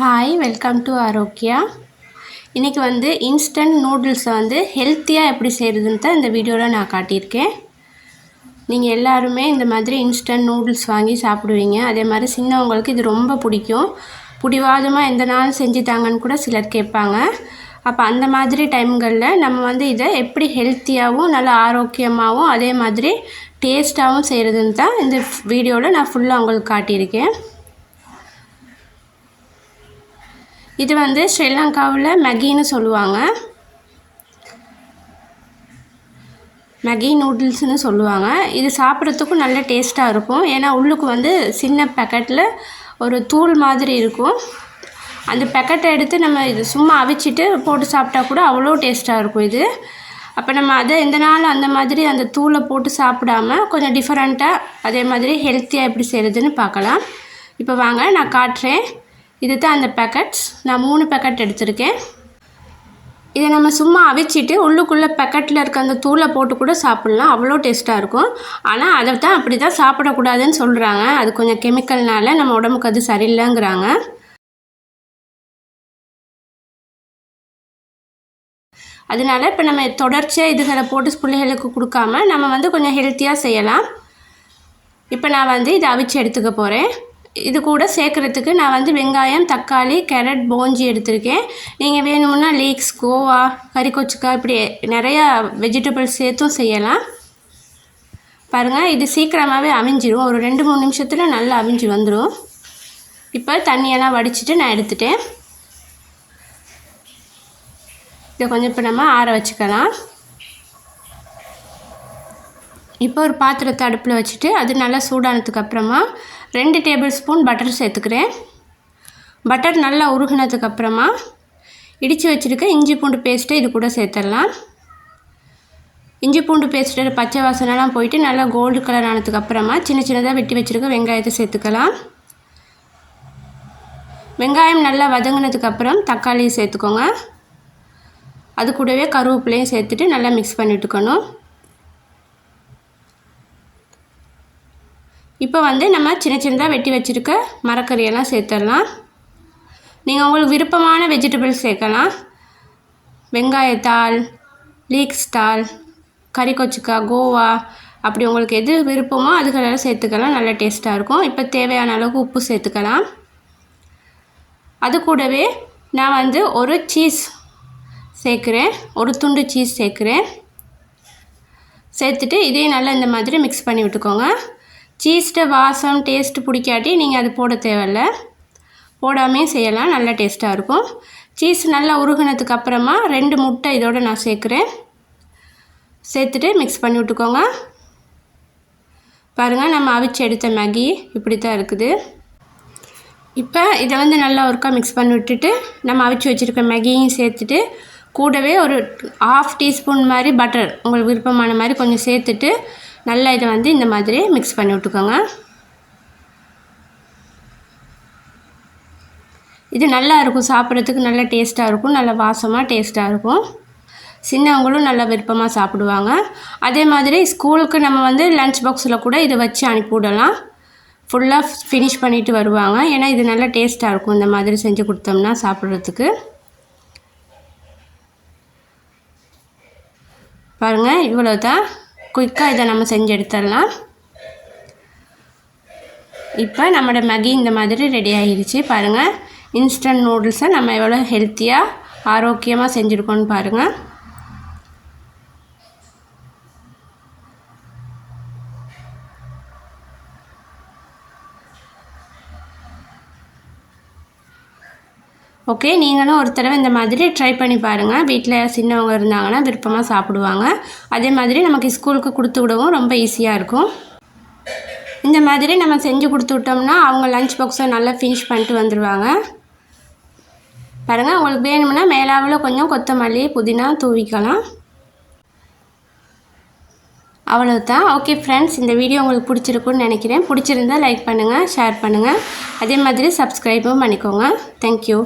Hi welcome to Arokya இன்றைக்கி வந்து instant நூடுல்ஸை வந்து ஹெல்த்தியாக எப்படி செய்கிறதுன்னு தான் இந்த வீடியோவில் நான் காட்டியிருக்கேன். நீங்கள் எல்லாருமே இந்த மாதிரி இன்ஸ்டன்ட் நூடுல்ஸ் வாங்கி சாப்பிடுவீங்க. அதே மாதிரி சின்னவங்களுக்கு இது ரொம்ப பிடிக்கும். பிடிவாதமாக எந்த நாளும் செஞ்சுட்டாங்கன்னு கூட சிலர் கேட்பாங்க. அப்போ அந்த மாதிரி டைம்களில் நம்ம வந்து இதை எப்படி ஹெல்த்தியாகவும் நல்லா ஆரோக்கியமாகவும் அதே மாதிரி டேஸ்ட்டாகவும் செய்கிறதுன்னு தான் இந்த வீடியோவில் நான் ஃபுல்லாக உங்களுக்கு காட்டியிருக்கேன். இது வந்து ஸ்ரீலங்காவில் மெகின்னு சொல்லுவாங்க. மெகி நூடுல்ஸ்னு சொல்லுவாங்க. இது சாப்பிட்றதுக்கும் நல்ல டேஸ்ட்டாக இருக்கும். ஏன்னா உள்ளுக்கு வந்து சின்ன பேக்கெட்டில் ஒரு தூள் மாதிரி இருக்கும். அந்த பேக்கெட்டை எடுத்து நம்ம இது சும்மா அவிச்சிட்டு போட்டு சாப்பிட்டா கூட அவ்வளோ டேஸ்ட்டாக இருக்கும் இது. அப்போ நம்ம அதை எந்த நாள் அந்த மாதிரி அந்த தூளை போட்டு சாப்பிடாம கொஞ்சம் டிஃப்ரெண்ட்டாக அதே மாதிரி ஹெல்த்தியாக எப்படி செய்கிறதுன்னு பார்க்கலாம். இப்போ வாங்க நான் காட்டுறேன். இது தான் அந்த பேக்கெட்ஸ் நான் மூணு பேக்கெட் எடுத்திருக்கேன். இதை நம்ம சும்மா அவிச்சிட்டு உள்ளுக்குள்ளே பேக்கெட்டில் இருக்க அந்த தூளை போட்டு கூட சாப்பிட்லாம். அவ்வளோ டேஸ்ட்டாக இருக்கும். ஆனால் அதை தான் அப்படி தான் சாப்பிடக்கூடாதுன்னு சொல்கிறாங்க அது கொஞ்சம் கெமிக்கல்னால நம்ம உடம்புக்கு அது சரியில்லைங்கிறாங்க. அதனால இப்போ நம்ம தொடர்ச்சியாக இதுகளை போட்டு பிள்ளைகளுக்கு கொடுக்காம நம்ம வந்து கொஞ்சம் ஹெல்த்தியாக செய்யலாம். இப்போ நான் வந்து இதை அவிச்சு எடுத்துக்க போகிறேன் இது கூட சேர்க்குறதுக்கு நான் வந்து வெங்காயம் தக்காளி கேரட் போஞ்சி எடுத்திருக்கேன். நீங்கள் வேணும்னா லீக்ஸ் கோவா கறிக்கொச்சுக்காய் இப்படி நிறையா வெஜிடபிள்ஸ் சேர்த்தும் செய்யலாம். பாருங்கள் இது சீக்கிரமாகவே அமைஞ்சிரும். ஒரு ரெண்டு மூணு நிமிஷத்தில் நல்லா அமைஞ்சு வந்துடும் இப்போ தண்ணியெல்லாம் வடிச்சிட்டு நான் எடுத்துட்டேன். இதை கொஞ்சம் இப்போ நம்ம ஆற வச்சுக்கலாம். இப்போ ஒரு பாத்திரத்தை அடுப்பில் வச்சுட்டு அது நல்லா சூடானதுக்கு அப்புறமா ரெண்டு டேபிள் ஸ்பூன் பட்டர் சேர்த்துக்கிறேன். பட்டர் நல்லா உருகினதுக்கு அப்புறமா இடித்து வச்சுருக்க இஞ்சி பூண்டு பேஸ்ட்டை இது கூட சேர்த்துடலாம். இஞ்சி பூண்டு பேஸ்ட்டு பச்சை வாசனைலாம் போயிட்டு நல்லா கோல்டு கலர் ஆனதுக்கு அப்புறமா சின்ன சின்னதாக வெட்டி வச்சுருக்க வெங்காயத்தை சேர்த்துக்கலாம். வெங்காயம் நல்லா வதங்கினதுக்கப்புறம் தக்காளியை சேர்த்துக்கோங்க. அது கூடவே கருவேப்பிலையும் சேர்த்துட்டு நல்லா மிக்ஸ் பண்ணிட்டுக்கணும். இப்போ வந்து நம்ம சின்ன சின்னதாக வெட்டி வச்சுருக்க மரக்கறியெல்லாம் சேர்த்துடலாம் நீங்கள் உங்களுக்கு விருப்பமான வெஜிடபிள்ஸ் சேர்க்கலாம். வெங்காயத்தாள் லீக்ஸ் தாள் கறிக்கொச்சிக்காய் கோவா அப்படி உங்களுக்கு எது விருப்பமோ அதுகளெல்லாம் சேர்த்துக்கலாம். நல்ல டேஸ்ட்டாக இருக்கும். இப்போ தேவையான அளவுக்கு உப்பு சேர்த்துக்கலாம். அது கூடவே நான் வந்து ஒரு சீஸ் சேர்க்குறேன். ஒரு துண்டு சீஸ் சேர்க்குறேன். சேர்த்துட்டு இதையும் நல்லா இந்த மாதிரி மிக்ஸ் பண்ணி விட்டுக்கோங்க. சீஸ்ட்டு வாசம் டேஸ்ட்டு பிடிக்காட்டி நீங்கள் அது போட தேவையில்ல. போடாமே செய்யலாம் நல்லா டேஸ்ட்டாக இருக்கும். சீஸ் நல்லா உருகினதுக்கு அப்புறமா ரெண்டு முட்டை இதோடு நான் சேர்க்குறேன். சேர்த்துட்டு மிக்ஸ் பண்ணி விட்டுக்கோங்க. பாருங்கள் நம்ம அவிச்சு எடுத்த மேகி இப்படி தான் இருக்குது. இப்போ இதை வந்து நல்லா ஒருக்கா மிக்ஸ் பண்ணி விட்டுட்டு நம்ம அவிச்சு வச்சுருக்க மேகியும் சேர்த்துட்டு கூடவே ஒரு ஆஃப் டீஸ்பூன் மாதிரி பட்டர் உங்களுக்கு விருப்பமான மாதிரி கொஞ்சம் சேர்த்துட்டு நல்லா இதை வந்து இந்த மாதிரி மிக்ஸ் பண்ணி விட்டுக்கோங்க. இது நல்லா இருக்கும் சாப்பிட்றதுக்கு நல்ல டேஸ்ட்டாக இருக்கும் நல்ல வாசமாக டேஸ்ட்டாக இருக்கும். சின்னவங்களும் நல்லா விருப்பமாக சாப்பிடுவாங்க. அதே மாதிரி ஸ்கூலுக்கு நம்ம வந்து லன்ச் பாக்ஸில் கூட இதை வச்சு அனுப்பிவிடலாம் ஃபுல்லாக ஃபினிஷ் பண்ணிவிட்டு வருவாங்க. ஏன்னா இது நல்லா டேஸ்ட்டாக இருக்கும் இந்த மாதிரி செஞ்சு கொடுத்தோம்னா சாப்பிட்றதுக்கு. பாருங்கள் இவ்வளோ தான் குயிக்காக இதை நம்ம செஞ்சு எடுத்துடலாம். இப்போ நம்மளோட மகி இந்த மாதிரி ரெடி ஆகிடுச்சு பாருங்கள் இன்ஸ்டன்ட் நூடுல்ஸை நம்ம எவ்வளோ ஹெல்த்தியாக ஆரோக்கியமாக செஞ்சுருக்கோன்னு பாருங்கள் ஓகே நீங்களும் ஒரு தடவை இந்த மாதிரி ட்ரை பண்ணி பாருங்கள் வீட்டில் சின்னவங்க இருந்தாங்கன்னா விருப்பமாக சாப்பிடுவாங்க. அதே மாதிரி நமக்கு ஸ்கூலுக்கு கொடுத்து விடவும் ரொம்ப ஈஸியாக இருக்கும். இந்த மாதிரி நம்ம செஞ்சு கொடுத்து விட்டோம்னா அவங்க லஞ்ச் பாக்ஸை நல்லா ஃபினிஷ் பண்ணிட்டு வந்துடுவாங்க பாருங்கள் உங்களுக்கு வேணும்னா மேலாவில் கொஞ்சம் கொத்தமல்லி புதினா தூவிக்கலாம். அவ்வளோதான் ஓகே ஃப்ரெண்ட்ஸ் இந்த வீடியோ உங்களுக்கு பிடிச்சிருக்குன்னு நினைக்கிறேன். பிடிச்சிருந்தா லைக் பண்ணுங்கள் ஷேர் பண்ணுங்கள் அதே மாதிரி சப்ஸ்கிரைபும் பண்ணிக்கோங்க. தேங்க்யூ